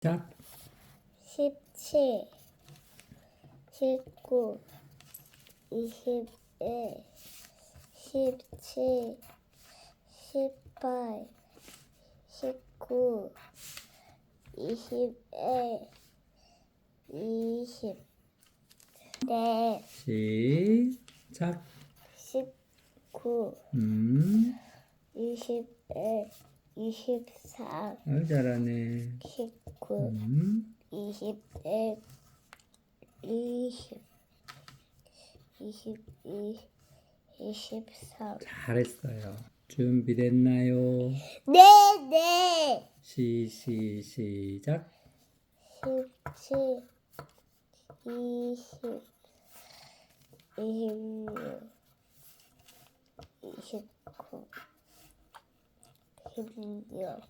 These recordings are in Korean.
시작. 17, 19, 21, 17, 18, 19, 21, 20. 네, 시작. 19, 음. 21, 23, 아유, 잘하네. 19, 그 음. 20, 20, 22, 23. 잘했어요. 준비됐나요? 네, 네. 시시 시작. 17, 20, 26, 29, 26,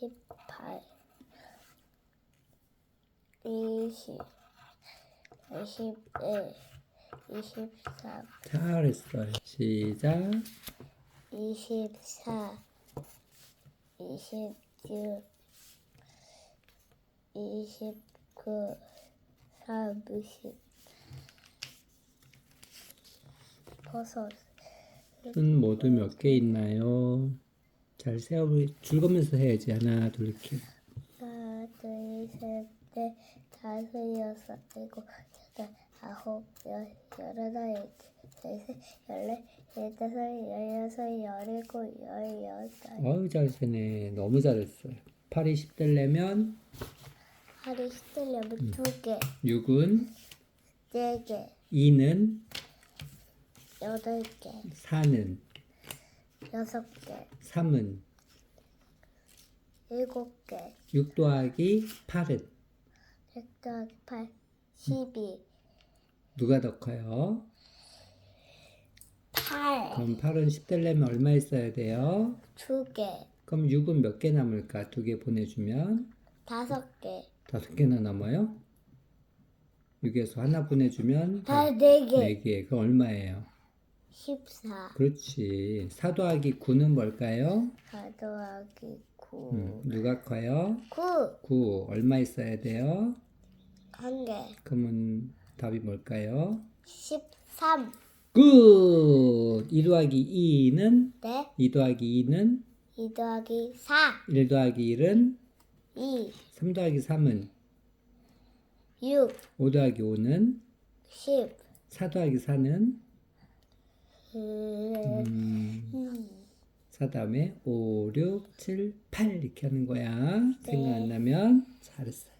28. 이십, 이십일, 이십삼, 잘했어요. 시작. 이십사, 이십육, 이십구, 삼십, 버섯, 손 모두 몇 개 있나요? 잘 세어 줄거면서 해야지. 하나, 둘, 둘, 셋, 넷, 다섯, 여섯, 일곱, 여덟, 아홉, 열, 열하나, 열셋, 열넷, 열다섯, 열여섯, 열일곱, 열여덟. 어우, 잘 세네. 너무 잘했어요. 8이 10 되려면? 하루 시들려면 두 개, 6은? 네 개, 2는? 여덟 개, 4는. 여섯 개, 3은 일곱 개, 6 더하기 8은 백 더하기 팔, 십이, 누가 더 커요? 팔, 그럼 8은 10 되려면 얼마 있어야 돼요? 두 개, 그럼 6은 몇 개 남을까? 두 개 보내주면 다섯 개, 다섯 개나 남아요? 6에서 하나 보내주면 다 네 개, 네 개. 그럼 얼마예요? 십사, 그렇지. 4 더하기 9는 뭘까요? 사 더하기 구, 음, 누가 커요? 구, 9. 얼마 있어야 돼요? 한 개, 그러면 답이 뭘까요? 십삼, 굿! 2 더하기 2는? 네, 2 더하기 2는? 이 더하기 사, 1 더하기 1은? 이, 3 더하기 3은? 육, 5 더하기 5는? 십, 4 더하기 4는? 음, 음, 음. 4 다음에 5, 6, 7, 8 이렇게 하는 거야. 생각 안 나면 잘했어요.